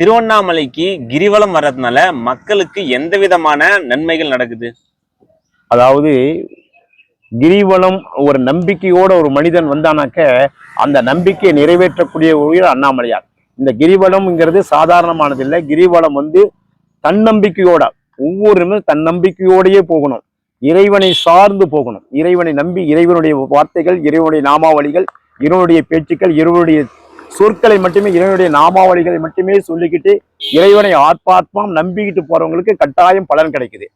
திருவண்ணாமலைக்கு கிரிவலம் வர்றதுனால மக்களுக்கு எந்த விதமான நன்மைகள் நடக்குது? அதாவது கிரிவலம் ஒரு நம்பிக்கையோட ஒரு மனிதன் வந்தானாக்க அந்த நம்பிக்கையை நிறைவேற்றக்கூடிய உயிர் அண்ணாமலையார். இந்த கிரிவலம்ங்கிறது சாதாரணமானது இல்லை கிரிவலம் வந்து தன்னம்பிக்கையோட ஒவ்வொருமே தன்னம்பிக்கையோடையே போகணும். இறைவனை சார்ந்து போகணும். இறைவனை நம்பி இறைவனுடைய வார்த்தைகள் இறைவனுடைய நாமாவளிகள் இறைவனுடைய பேச்சுக்கள் இறைவனுடைய சொற்களை மட்டுமே இறைவனுடைய நாமாவளிகளை மட்டுமே சொல்லிக்கிட்டு இறைவனை ஆத்மாத்மாம் நம்பிக்கிட்டு போறவங்களுக்கு கட்டாயம் பலன் கிடைக்குது.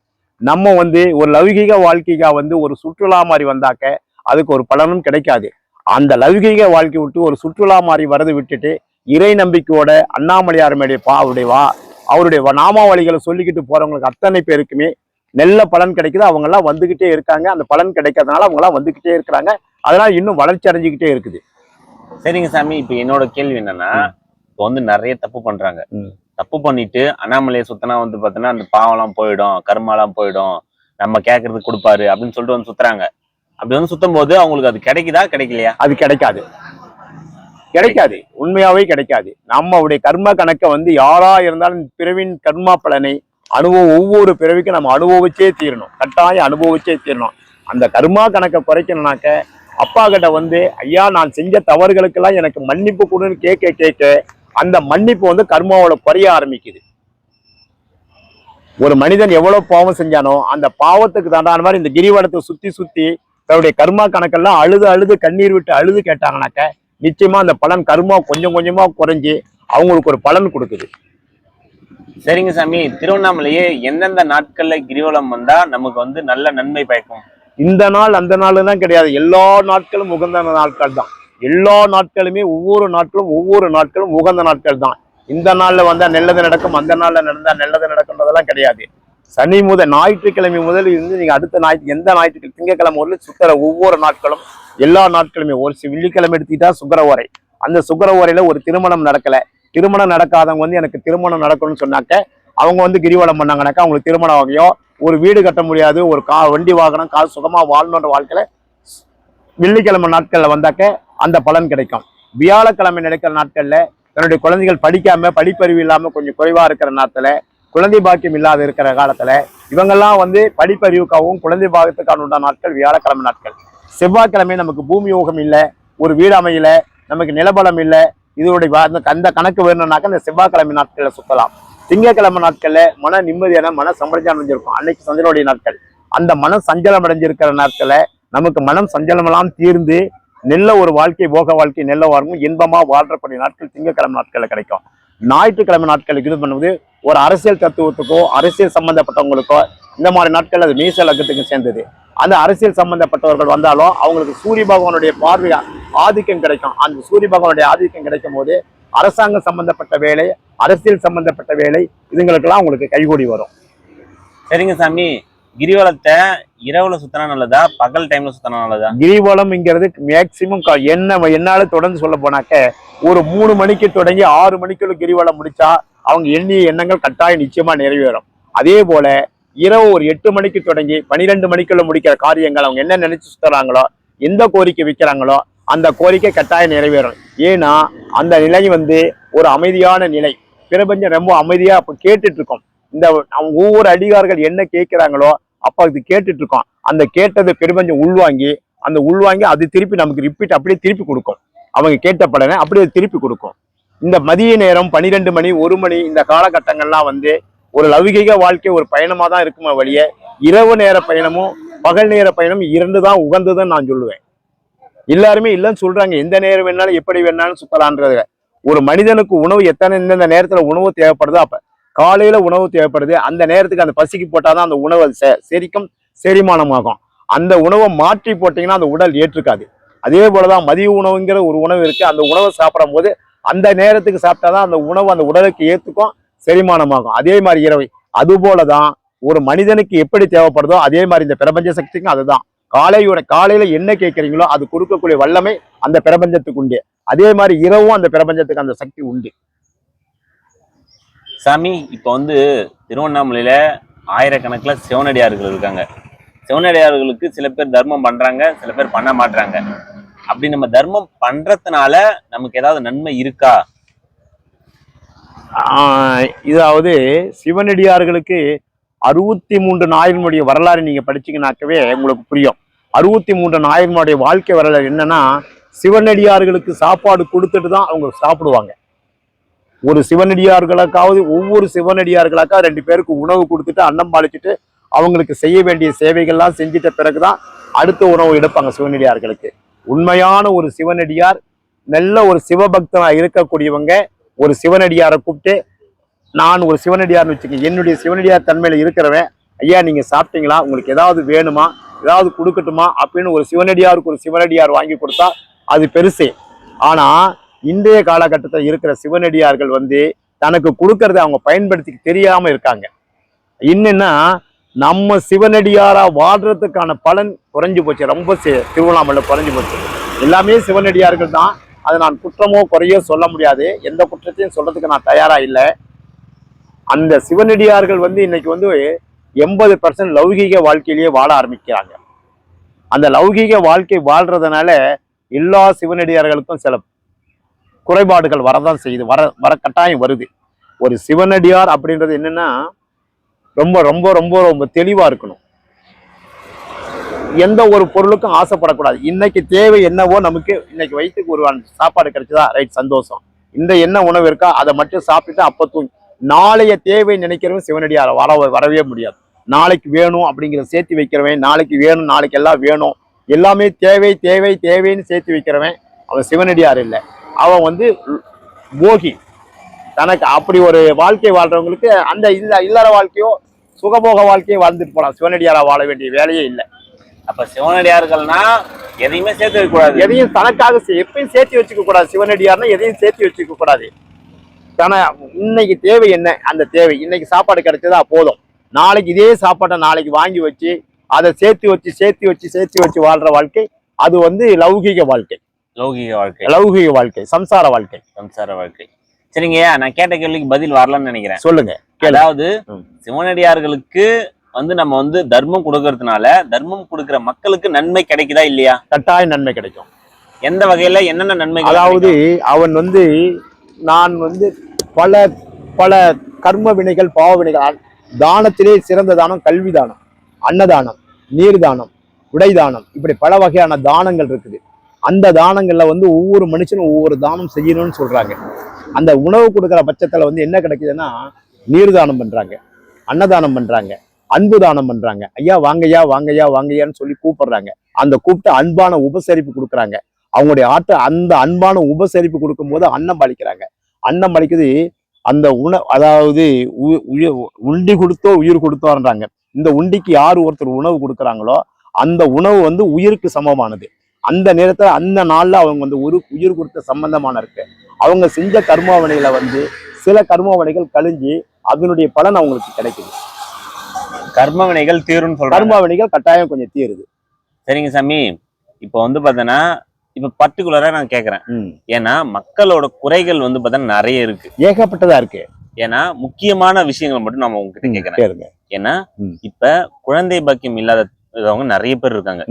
நம்ம வந்து ஒரு லௌகீக வாழ்க்கைக்காக வந்து ஒரு சுற்றுலா மாதிரி வந்தாக்க அதுக்கு ஒரு பலனும் கிடைக்காது. அந்த லௌகீக வாழ்க்கை விட்டு ஒரு சுற்றுலா மாதிரி வரதை விட்டுட்டு இறை நம்பிக்கையோட அண்ணாமலையார் மேடைய பா அவருடைய வா அவருடைய நாமாவளிகளை சொல்லிக்கிட்டு போறவங்களுக்கு அத்தனை பேருக்குமே நல்ல பலன் கிடைக்குது. அவங்கெல்லாம் வந்துக்கிட்டே வந்துகிட்டே இருக்காங்க. அந்த பலன் கிடைக்காதனால அவங்கெல்லாம் வந்துக்கிட்டே வந்துகிட்டே இருக்கிறாங்க. அதனால இன்னும் வளர்ச்சி அடைஞ்சிக்கிட்டே இருக்குது. சரிங்க சாமி இப்ப என்னோட கேள்வி என்னன்னா இப்போ வந்து நிறைய தப்பு பண்றாங்க. தப்பு பண்ணிட்டு அண்ணாமலையை சுத்தினா வந்து பாத்தீங்கன்னா அந்த பாவம்லாம் போயிடும் கர்மாலாம் போயிடும் நம்ம கேட்கறதுக்கு கொடுப்பாரு அப்படின்னு சொல்லிட்டு வந்து சுத்துறாங்க. அப்படி வந்து சுத்தும் போது அவங்களுக்கு அது கிடைக்குதா கிடைக்கலையா? அது கிடைக்காது. கிடைக்காது. உண்மையாவே கிடைக்காது. நம்மளுடைய கர்ம கணக்கை வந்து யாரா இருந்தாலும் பிறவின் கர்மா பலனை அனுபவம் ஒவ்வொரு பிறவிக்கும் நம்ம அனுபவிச்சே தீரணும். கட்டாயம் அனுபவிச்சே தீரணும். அந்த கர்மா கணக்கை குறைக்கணும்னாக்க அப்பா கிட்ட வந்து ஐயா நான் செஞ்ச தவறுகளுக்கெல்லாம் எனக்கு மன்னிப்பு கொடுன்னு கேட்க கேட்க அந்த மன்னிப்பு வந்து கர்மாவோட குறைய ஆரம்பிக்குது. ஒரு மனிதன் எவ்வளவு பாவம் செஞ்சானோ அந்த பாவத்துக்கு தண்டான மாதிரி இந்த கிரிவலத்தை சுத்தி சுத்தி தன்னுடைய கர்மா கணக்கெல்லாம் அழுது அழுது கண்ணீர் விட்டு அழுது கேட்டாங்கனாக்க நிச்சயமா அந்த பலன் கர்மா கொஞ்சம் கொஞ்சமா குறைஞ்சி அவங்களுக்கு ஒரு பலன் கொடுக்குது. சரிங்க சாமி. திருவண்ணாமலையே எந்தெந்த நாட்கள்ல கிரிவலம் வந்தா நமக்கு வந்து நல்ல நன்மை பயக்கும்? இந்த நாள் அந்த நாள் தான் கிடையாது. எல்லா நாட்களும் உகந்த நாட்கள் தான். எல்லா நாட்களுமே ஒவ்வொரு நாட்களும் ஒவ்வொரு நாட்களும் உகந்த நாட்கள் தான். இந்த நாளில் வந்தால் நல்லது நடக்கும் அந்த நாளில் நடந்தால் நல்லது நடக்கும்ன்றதெல்லாம் கிடையாது. சனி முதல் ஞாயிற்றுக்கிழமை முதல் இருந்து நீங்கள் அடுத்த ஞாயிற்று எந்த ஞாயிற்றுக்கிழமை திங்கக்கிழமை முதல்ல சுக்கர ஒவ்வொரு நாட்களும் எல்லா நாட்களுமே ஒரு சி- வெள்ளிக்கிழமை எடுத்துக்கிட்டா சுக்கரவரை அந்த சுக்கரவரையில ஒரு திருமணம் நடக்கலை. திருமணம் நடக்காதவங்க வந்து எனக்கு திருமணம் நடக்கணும்னு சொன்னாக்க அவங்க வந்து கிரிவலம் பண்ணாங்கனாக்கா அவங்களுக்கு திருமணம் ஆகியும் ஒரு வீடு கட்ட முடியாது ஒரு கா வண்டி வாகனம் காசு சுகமாக வாழணுன்ற வாழ்க்கையில் வெள்ளிக்கிழமை நாட்களில் வந்தாக்க அந்த பலன் கிடைக்கும். வியாழக்கிழமை நடக்கிற நாட்களில் தன்னுடைய குழந்தைகள் படிக்காம படிப்பறிவு இல்லாமல் கொஞ்சம் குறைவாக இருக்கிற நாட்டில் குழந்தை பாக்கியம் இல்லாத இருக்கிற காலத்தில் இவங்கெல்லாம் வந்து படிப்பறிவுக்காகவும் குழந்தை பாகத்துக்கான உண்டான நாட்கள் வியாழக்கிழமை நாட்கள். செவ்வாய்க்கிழமை நமக்கு பூமி யோகம் இல்லை ஒரு வீடு அமையலை நமக்கு நிலபலம் இல்லை இதோடைய அந்த- கணக்கு வேணும்னாக்க இந்த செவ்வாய்க்கிழமை நாட்களில் சுற்றலாம் திங்கட்கிழமை நாட்கள்ல மன நிம்மதியான மன சம்பளம் அடைஞ்சிருக்கும். அன்னைக்கு சந்திரனுடைய நாட்கள். அந்த மனம் சஞ்சலம் அடைஞ்சிருக்கிற நாட்கள நமக்கு மனம் சஞ்சலமெல்லாம் தீர்ந்து நல்ல ஒரு வாழ்க்கை போக வாழ்க்கை நல்ல வாழ்க்கும் இன்பமா வாழ்றக்கூடிய நாட்கள் திங்கட்கிழமை நாட்கள்ல கிடைக்கும். ஞாயிற்றுக்கிழமை நாட்களுக்கு இது பண்ணுவது ஒரு அரசியல் தத்துவத்துக்கோ அரசியல் சம்பந்தப்பட்டவங்களுக்கோ இந்த மாதிரி நாட்கள் அது மீச லக்கத்துக்கு சேர்ந்தது. அந்த அரசியல் சம்பந்தப்பட்டவர்கள் வந்தாலும் அவங்களுக்கு சூரிய பகவானுடைய பார்வை ஆதிக்கம் கிடைக்கும். அந்த சூரிய பகவானுடைய ஆதிக்கம் கிடைக்கும் போது அரசாங்கம் சம்பந்தப்பட்ட வேலை அரசியல் சம்பந்தப்பட்ட வேலை இதுங்களுக்கெல்லாம் உங்களுக்கு கைகூடி வரும். சரிங்க சாமி. கிரிவலத்தை இரவுல சுத்தினா நல்லதா பகல் டைம்ல சுத்தினா நல்லதா? கிரிவலம்ங்கிறது மேக்சிமம் என்ன என்னால தொடர்ந்து சொல்ல போனாக்க ஒரு மூணு மணிக்கு தொடங்கி ஆறு மணிக்குள்ள கிரிவலம் முடிச்சா அவங்க எண்ணிய எண்ணங்கள் கட்டாயம் நிச்சயமா நிறைவேறும். அதே போல இரவு ஒரு எட்டு மணிக்கு தொடங்கி பனிரெண்டு மணிக்குள்ள முடிக்கிற காரியங்கள் அவங்க என்ன நினைச்சு சுத்துறாங்களோ எந்த கோரிக்கை வைக்கிறாங்களோ அந்த கோரிக்கை கட்டாயம் நிறைவேறும். ஏன்னா அந்த நிலை வந்து ஒரு அமைதியான நிலை. பிரபஞ்சம் ரொம்ப அமைதியாக அப்போ கேட்டுட்டு இருக்கோம் இந்த ஒவ்வொரு அதிகாரிகள் என்ன கேட்குறாங்களோ அப்போ அது கேட்டுட்டு இருக்கோம் அந்த கேட்டதை பிரபஞ்சம் உள்வாங்கி அந்த உள்வாங்கி அது திருப்பி நமக்கு ரிப்பீட் அப்படியே திருப்பி கொடுக்கும். அவங்க கேட்ட பலனை அப்படியே திருப்பி கொடுக்கும். இந்த மதிய நேரம் பன்னிரெண்டு மணி ஒரு மணி இந்த காலகட்டங்கள்லாம் வந்து ஒரு லௌகிக வாழ்க்கை ஒரு பயணமாக தான் இருக்குமே வழியே. இரவு நேர பயணமும் பகல் நேர பயணமும் இரண்டு தான் உகந்ததுன்னு நான் சொல்லுவேன். எல்லாருமே இல்லைன்னு சொல்றாங்க. எந்த நேரம் வேணாலும் எப்படி வேணாலும் சுத்தலான்றது ஒரு மனிதனுக்கு உணவு எத்தனை எந்தெந்த நேரத்துல உணவு தேவைப்படுதோ அப்ப காலையில உணவு தேவைப்படுது. அந்த நேரத்துக்கு அந்த பசிக்கு போட்டாதான் அந்த உணவு செ- செரிக்கும் செரிமானமாகும். அந்த உணவை மாற்றி போட்டீங்கன்னா அந்த உடல் ஏற்றுக்காது. அதே போலதான் மதிய உணவுங்கிற ஒரு உணவு இருக்கு. அந்த உணவை சாப்பிடும் போது அந்த நேரத்துக்கு சாப்பிட்டாதான் அந்த உணவு அந்த உடலுக்கு ஏற்றுக்கும் செரிமானமாகும். அதே மாதிரி இரவை. அது போலதான் ஒரு மனிதனுக்கு எப்படி தேவைப்படுதோ அதே மாதிரி இந்த பிரபஞ்ச சக்திக்கும் அதுதான். காலையோட காலையில என்ன கேட்கறீங்களோ அது கொடுக்கக்கூடிய வல்லமை அந்த பிரபஞ்சத்துக்கு உண்டு. அதே மாதிரி இரவும் அந்த பிரபஞ்சத்துக்கு அந்த சக்தி உண்டு. சாமி இப்போ வந்து திருவண்ணாமலையில ஆயிரக்கணக்குல சிவனடியார்கள் இருக்காங்க. சிவனடியார்களுக்கு சில பேர் தர்மம் பண்றாங்க சில பேர் பண்ண மாட்றாங்க. அப்படி நம்ம தர்மம் பண்றதுனால நமக்கு ஏதாவது நன்மை இருக்கா? இதாவது சிவனடியார்களுக்கு அறுபத்தி மூன்று நாயன்முடைய வரலாறு நீங்க படிச்சீங்கன்னாக்கவே உங்களுக்கு புரியும். அறுபத்தி மூன்று நாயன்முடைய வாழ்க்கை வரலாறு என்னன்னா சிவனடியார்களுக்கு சாப்பாடு கொடுத்துட்டு தான் அவங்க சாப்பிடுவாங்க. ஒரு சிவனடியார்களுக்காவது ஒவ்வொரு சிவனடியார்களுக்காக ரெண்டு பேருக்கு உணவு கொடுத்துட்டு அன்னம் பாலிச்சுட்டு அவங்களுக்கு செய்ய வேண்டிய சேவைகள்லாம் செஞ்சிட்ட பிறகுதான் அடுத்த உணவு எடுப்பாங்க சிவனடியார்களுக்கு. உண்மையான ஒரு சிவனடியார் நல்ல ஒரு சிவபக்தனா இருக்கக்கூடியவங்க ஒரு சிவனடியாரை கூப்பிட்டு நான் ஒரு சிவனடியார்னு வச்சுக்கோங்க. என்னுடைய சிவனடியார் தன்மையில் இருக்கிறவன் ஐயா நீங்கள் சாப்பிட்டீங்களா? உங்களுக்கு ஏதாவது வேணுமா? ஏதாவது கொடுக்கட்டுமா? அப்படின்னு ஒரு சிவனடியாருக்கு ஒரு சிவனடியார் வாங்கி கொடுத்தா அது பெருசே. ஆனால் இன்றைய காலகட்டத்தில் இருக்கிற சிவனடியார்கள் வந்து தனக்கு கொடுக்கறத அவங்க பயன்படுத்தி தெரியாமல் இருக்காங்க. என்னென்னா நம்ம சிவனடியாராக வாழ்றதுக்கான பலன் குறைஞ்சி போச்சு. ரொம்ப திருவண்ணாமலையில் திருவண்ணாமலை போச்சு. எல்லாமே சிவனடியார்கள் தான். அதை நான் குற்றமோ குறையோ சொல்ல முடியாது. எந்த குற்றத்தையும் சொல்கிறதுக்கு நான் தயாராக இல்லை. அந்த சிவனடியார்கள் வந்து இன்னைக்கு வந்து எண்பது பர்சன்ட் லௌகீக வாழ்க்கையிலேயே வாழ ஆரம்பிக்கிறாங்க. அந்த லௌகீக வாழ்க்கை வாழ்றதுனால எல்லா சிவனடியார்களுக்கும் சில குறைபாடுகள் வரதான் செய்யுது. வர வர கட்டாயம் வருது. ஒரு சிவனடியார் அப்படின்றது என்னன்னா ரொம்ப ரொம்ப ரொம்ப ரொம்ப தெளிவாக இருக்கணும். எந்த ஒரு பொருளுக்கும் ஆசைப்படக்கூடாது. இன்னைக்கு தேவை என்னவோ நமக்கு இன்னைக்கு வயிற்றுக்கு ஒரு சாப்பாடு கிடைச்சதா? ரைட் சந்தோஷம். இந்த என்ன உணவு இருக்கா? அதை மட்டும் சாப்பிட்டுட்டு அப்போ தூங்கி நாளைய தேவை நினைக்கிறவன் சிவனடியார் வர வரவே முடியாது. நாளைக்கு வேணும் அப்படிங்கிறத சேர்த்து வைக்கிறவன் நாளைக்கு வேணும் நாளைக்கு எல்லாம் வேணும். எல்லாமே தேவை தேவை தேவைன்னு சேர்த்து வைக்கிறவன் அவன் சிவனடியார் இல்லை. அவன் வந்து போகி. தனக்கு அப்படி ஒரு வாழ்க்கை வாழ்றவங்களுக்கு அந்த இல்ல இல்லற வாழ்க்கையோ சுகபோக வாழ்க்கையோ வாழ்ந்துட்டு போலாம். சிவனடியாரா வாழ வேண்டிய வேலையே இல்லை. அப்ப சிவனடியார்கள்னா எதையுமே சேர்த்து வைக்க கூடாது. எதையும் தனக்காக எப்பயும் சேர்த்து வச்சுக்க கூடாது. சிவனடியார்னா எதையும் சேர்த்து வச்சுக்க கூடாது. தன இன்னைக்கு தேவை என்ன? அந்த தேவை. இன்னைக்கு சாப்பாடு கிடைச்சதா போதும். நாளைக்கு இதே சாப்பாட்டை நாளைக்கு வாங்கி வச்சு அதை சேர்த்து வச்சு சேர்த்து வச்சு சேர்த்து வச்சு வாழ்ற வாழ்க்கை அது வந்து லௌகீக வாழ்க்கை. லௌகிக வாழ்க்கை. லௌகீக வாழ்க்கை சம்சார வாழ்க்கை. சம்சார வாழ்க்கை. சரிங்கய்யா நான் கேட்ட கேள்விக்கு பதில் வரலன்னு நினைக்கிறேன். சொல்லுங்க. அதாவது. சிவனடியார்களுக்கு வந்து நம்ம வந்து தர்மம் கொடுக்கறதுனால தர்மம் கொடுக்கிற மக்களுக்கு நன்மை கிடைக்குதா இல்லையா? கட்டாய நன்மை கிடைக்கும். எந்த வகையில என்னென்ன நன்மை அதாவது அவன் வந்து நான் வந்து பல பல கர்ம வினைகள் பாவ வினைகள் தானத்திலே சிறந்த தானம் கல்வி தானம் அன்னதானம் நீர் தானம் உடை தானம் இப்படி பல வகையான தானங்கள் இருக்குது. அந்த தானங்கள்ல வந்து ஒவ்வொரு மனுஷனும் ஒவ்வொரு தானம் செய்யணும்னு சொல்றாங்க. அந்த உணவு கொடுக்குற பட்சத்துல வந்து என்ன கிடைக்குதுன்னா நீர் தானம் பண்றாங்க அன்னதானம் பண்றாங்க அன்பு தானம் பண்றாங்க. ஐயா வாங்கய்யா வாங்கய்யா வாங்கய்யான்னு சொல்லி கூப்பிடுறாங்க. அந்த கூப்பிட்டு அன்பான உபசரிப்பு கொடுக்குறாங்க. அவங்களுடைய ஆட்டை அந்த அன்பான உபசரிப்பு கொடுக்கும்போது அன்னம் பாலிக்கிறாங்க அன்னம் பலிக்குது அந்த உண அதாவது உண்டி கொடுத்தோ உயிர் கொடுத்தோன்றாங்க. இந்த உண்டிக்கு யார் ஒருத்தர் உணவு கொடுக்குறாங்களோ அந்த உணவு வந்து உயிருக்கு சமமானது. அந்த நேரத்துல அந்த நாள்ல அவங்க வந்து ஒரு உயிர் கொடுத்த சம்பந்தமான இருக்கு. அவங்க செஞ்ச கர்மாவனைகளை வந்து சில கர்மாவனைகள் கழிஞ்சு அதனுடைய பலன் அவங்களுக்கு கிடைக்குது. கர்ம வினைகள் தீரும்னு சொல்றாங்க. கர்மாவனைகள் கட்டாயம் கொஞ்சம் தீருது. சரிங்க சாமி. இப்போ வந்து பாத்தீங்கன்னா இப்ப பர்டிகுலரா நான் கேக்குறேன். ம். ஏன்னா மக்களோட குறைகள் வந்து பாத்தீங்கன்னா நிறைய இருக்கு. ஏகப்பட்டதா இருக்கு. ஏன்னா முக்கியமான விஷயங்கள் மட்டும் நம்ம உங்ககிட்ட கேளுங்க. ஏன்னா. இப்ப குழந்தை பாக்கியம் இல்லாதவங்க நிறைய பேர் இருக்காங்க.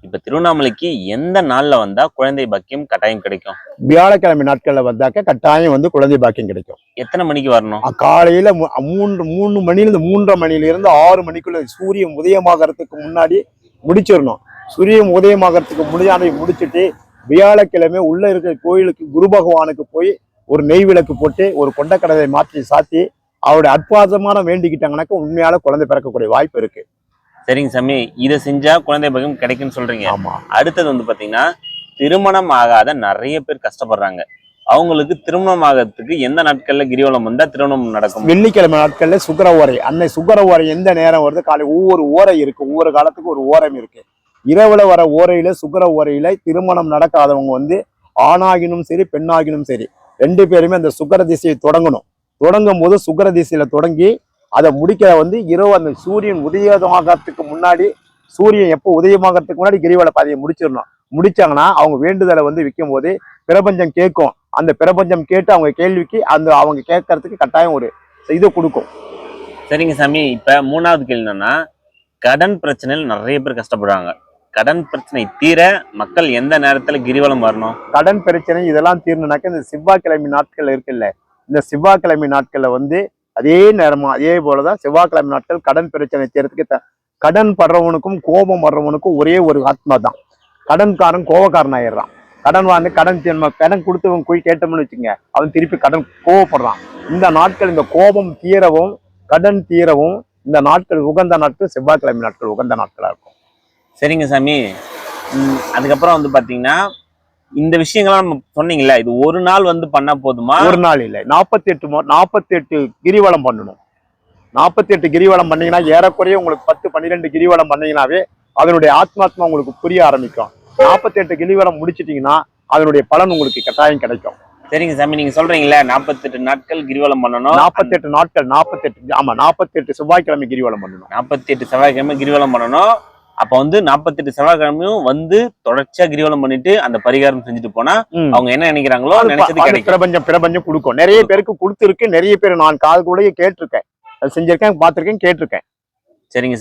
இப்ப திருவண்ணாமலைக்கு எந்த நாள்ல வந்தா குழந்தை பாக்கியம் கட்டாயம் கிடைக்கும்? வியாழக்கிழமை நாட்கள்ல வந்தாக்க கட்டாயம் வந்து குழந்தை பாக்கியம் கிடைக்கும். எத்தனை மணிக்கு வரணும்? காலையில மூன்று மூணு மணில இருந்து மூன்றரை மணில இருந்து ஆறு மணிக்குள்ள சூரியன் உதயமாகறதுக்கு முன்னாடி முடிச்சிடணும். சூரியன் உதயமாகறதுக்கு முடியாத முடிச்சிட்டு வியாழக்கிழமை உள்ள இருக்கிற கோயிலுக்கு குரு பகவானுக்கு போய் ஒரு நெய் விளக்கு போட்டு ஒரு கொண்டக்கடலை மாற்றி சாத்தி அவருடைய அற்புதமான வேண்டிக்கிட்டாங்கன்னாக்க உண்மையால குழந்தை பிறக்கக்கூடிய வாய்ப்பு இருக்கு. சரிங்க சாமி. இதை செஞ்சா குழந்தை பாக்கியம் கிடைக்கும்னு சொல்றீங்க. ஆமா. அடுத்தது வந்து பாத்தீங்கன்னா திருமணம் ஆகாத நிறைய பேர் கஷ்டப்படுறாங்க. அவங்களுக்கு திருமணம் ஆகிறதுக்கு எந்த நாட்கள்ல கிரிவலம் வந்தா திருமணம் நடக்கும்? வெள்ளிக்கிழமை நாட்கள்ல சுக்கர ஓரை அன்னை சுக்கர ஓரை எந்த நேரம் வருது? காலை ஒவ்வொரு ஓரை இருக்கு. ஒவ்வொரு காலத்துக்கு ஒரு ஓரம் இருக்கு. இரவுல வர ஓரையில சுக்கர ஓரையில திருமணம் நடக்காதவங்க வந்து ஆணாகினும் சரி பெண்ணாகினும் சரி ரெண்டு பேருமே அந்த சுக்கர திசையை தொடங்கணும். தொடங்கும் போது சுக்கர திசையில தொடங்கி அதை முடிக்கிற வந்து இரவு அந்த சூரியன் உதயமாகறதுக்கு முன்னாடி சூரியன் எப்போ உதயமாகறதுக்கு முன்னாடி கிரிவல பாதையை முடிச்சிடணும். முடிச்சாங்கன்னா அவங்க வேண்டுதலை வந்து விற்கும் போது பிரபஞ்சம் கேட்கும். அந்த பிரபஞ்சம் கேட்டு அவங்க கேள்விக்கு அந்த அவங்க கேட்கறதுக்கு கட்டாயம் ஒரு இதை கொடுக்கும். சரிங்க சாமி இப்போ மூணாவது கேள்வி என்னன்னா கடன் பிரச்சனையில் நிறைய பேர் கஷ்டப்படுறாங்க. கடன் பிரச்சனை தீர மக்கள் எந்த நேரத்துல கிரிவலம் வரணும்? கடன் பிரச்சனை இதெல்லாம் தீரணுனாக்க இந்த செவ்வாய்க்கிழமை நாட்கள் இருக்குல்ல. இந்த செவ்வாய்க்கிழமை நாட்கள்ல வந்து அதே நேரமா அதே போலதான் செவ்வாய்க்கிழமை நாட்கள் கடன் பிரச்சனை தீரத்துக்கு கடன் படுறவனுக்கும் கோபம் வர்றவனுக்கும் ஒரே ஒரு ஆத்மா தான் கடன்காரன் கோபக்காரன் ஆயிடுறான். கடன் வாழ்ந்து கடன் தீர்மா கடன் கொடுத்தவன் போய் கேட்டோம்னு வச்சுங்க அவன் திருப்பி கடன் கோவப்படுறான் இந்த நாட்கள் இந்த கோபம் தீரவும் கடன் தீரவும் இந்த நாட்கள் உகந்த நாட்கள் செவ்வாய்க்கிழமை நாட்கள் உகந்த நாட்களா இருக்கும். சரிங்க சாமி. அதுக்கப்புறம் வந்து பாத்தீங்கன்னா இந்த விஷயங்கள்லாம் நம்ம சொன்னீங்கல்ல இது ஒரு நாள் வந்து பண்ணா போதுமா? ஒரு நாள் இல்லை. நாற்பத்தி எட்டு நாற்பத்தி எட்டு கிரிவலம் பண்ணணும். நாற்பத்தி எட்டு கிரிவலம் பண்ணீங்கன்னா ஏறக்குறைய உங்களுக்கு பத்து பன்னிரெண்டு கிரிவலம் பண்ணீங்கன்னாவே அதனுடைய ஆத்மாத்மா உங்களுக்கு புரிய ஆரம்பிக்கும். நாற்பத்தி எட்டு கிரிவலம் முடிச்சிட்டீங்கன்னா அதனுடைய பலன் உங்களுக்கு கட்டாயம் கிடைக்கும். சரிங்க சாமி நீங்க சொல்றீங்கல்ல நாற்பத்தெட்டு நாட்கள் கிரிவலம் பண்ணணும். நாற்பத்தி எட்டு நாட்கள் நாற்பத்தி எட்டு ஆமா நாற்பத்தி எட்டு செவ்வாய்க்கிழமை கிரிவலம் பண்ணணும். நாற்பத்தி எட்டு செவ்வாய்க்கிழமை கிரிவலம் பண்ணணும். அப்ப வந்து நாற்பத்தெட்டு செவ்வாய்க்கிழமையும் வந்து தொடர்ச்சியா கிரிவலம் பண்ணிட்டு அந்த பரிகாரம் செஞ்சுட்டு போனா. அவங்க என்ன நினைக்கிறாங்களோ நினைச்சது பிரபஞ்சம் பிரபஞ்சம் கொடுக்கும். நிறைய பேருக்கு கொடுத்துருக்கு நிறைய பேர் நான் காது கூடயே கேட்டிருக்கேன். அது செஞ்சிருக்கேன் பார்த்திருக்கேன் கேட்டிருக்கேன். சரிங்க